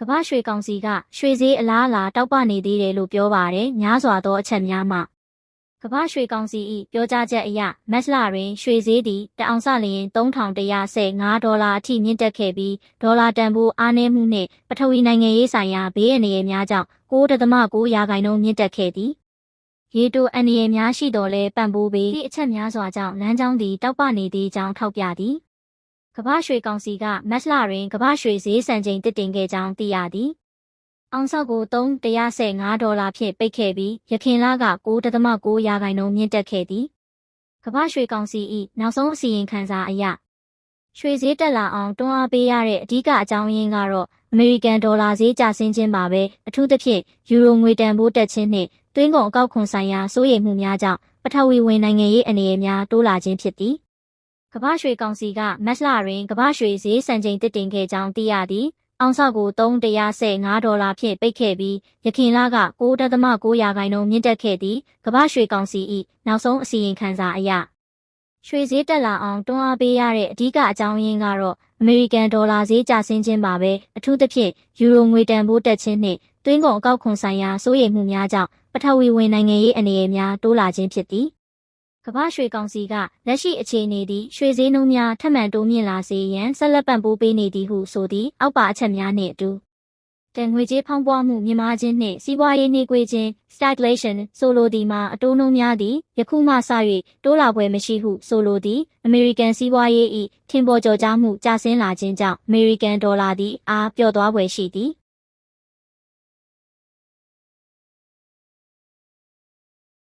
ကမ္ဘာရွှေကောင်စီကရွှေဈေးအလားအလာတောက်ပနေသေးတယ်လို့ပြောပါတယ်။များစွာသောအချက်များမှကမ္ဘာရွှေကောင်စီ၏ပြောကြားချက်အရမက်စလာတွင်ရွှေဈေးသည်တအောင်စလျင်3115ဒေါ်လာအထိမြင့်တက်ခဲ့ပြီးဒေါ်လာတန်ဖိုးအားနည်းမှုနှင့်ပထဝီနိုင်ငံရေးဆိုင်ရာဘေးအန္တရာယ်များကြောင့်9.9ရာခိုင်နှုန်းမြင့်တက်ခဲ့သည်။ရေတိုအန္တရာယ်များရှိတော်လဲပံ့ပိုးပေဒီအချက်များစွာကြောင့်လမ်းကြောင်းသည်တောက်ပနေသေးကြောင်းထောက်ပြသည်။ ကမ္ဘာရွှေကောင်စီကမက်စလာတွင်ကမ္ဘာရွှေဈေးစံချိန်တစ်တင်ခဲ့ကြောင်းသိရသည်။အောင်ဆောက်ကို315ဒေါ်လာဖြင့်ပိတ်ခဲ့ပြီးရခင်လက9.9ရာခိုင်နှုန်းမြင့်တက်ခဲ့သည်။ကမ္ဘာရွှေကောင်စီ၏နောက်ဆုံးအစီရင်ခံစာအရရွှေဈေးတက်လာအောင်တွန်းအားပေးရတဲ့အဓိကအကြောင်းရင်းကတော့အမေရိကန်ဒေါ်လာဈေးကျဆင်းခြင်းပါပဲအထူးသဖြင့်ယူရိုငွေတန်ဖိုးတက်ခြင်းနှင့်သွင်းကုန်အကောက်ခွန်ဆိုင်ရာစိုးရိမ်မှုများကြောင့်ပထဝီဝင်နိုင်ငံရေးအနေအများတိုးလာခြင်းဖြစ်သည် ကမ္ဘာရွှေကောင်စီကမက်စလာတွင်ကမ္ဘာရွှေဈေးစံချိန်တစ်တင်ခဲ့ကြောင်းသိရသည်အောင်ဆောက်ကို315ဒေါ်လာဖြင့်ပိတ်ခဲ့ပြီးရခိုင်လက9.9ရာခိုင်နှုန်းမြင့်တက်ခဲ့သည်ကမ္ဘာရွှေကောင်စီ၏နောက်ဆုံးအစီရင်ခံစာအရရွှေဈေးတက်လာအောင်တွန်းအားပေးရတဲ့အဓိကအကြောင်းရင်းကတော့အမေရိကန်ဒေါ်လာဈေးကျဆင်းခြင်းပါပဲအထူးသဖြင့်ယူရိုငွေတန်ဖိုးတက်ခြင်းနှင့်သွင်းကုန်အကောက်ခွန်ဆိုင်ရာစိုးရိမ်မှုများကြောင့်ပထဝီဝင်နိုင်ငံရေးအနေအများတိုးလာခြင်းဖြစ်သည် ကမ္ဘာရွှေကောင်စီကလက်ရှိအခြေအနေသည်ရွှေဈေးနှုန်းများထပ်မံတိုးမြင့်လာစေရန်ဆက်လက်ပံ့ပိုးပေးနေသည်ဟုဆိုသည်အောက်ပါအချက်များနှင့်အတူတန်ငွေကြေးဖောင်းပွားမှုမြင့်မားခြင်းနှင့်စီးပွားရေးနှိကွေးခြင်း stagflation ဆိုလိုသည်မှာအတိုးနှုန်းများသည်ယခုမှစ၍တိုးလာပွဲမရှိဟုဆိုလိုသည်အမေရိကန်စီးပွားရေး၏ထင်ပေါ်ကျော်ကြားမှုကျဆင်းလာခြင်းကြောင့်အမေရိကန်ဒေါ်လာသည်အားပျော့သွားပွဲရှိသည်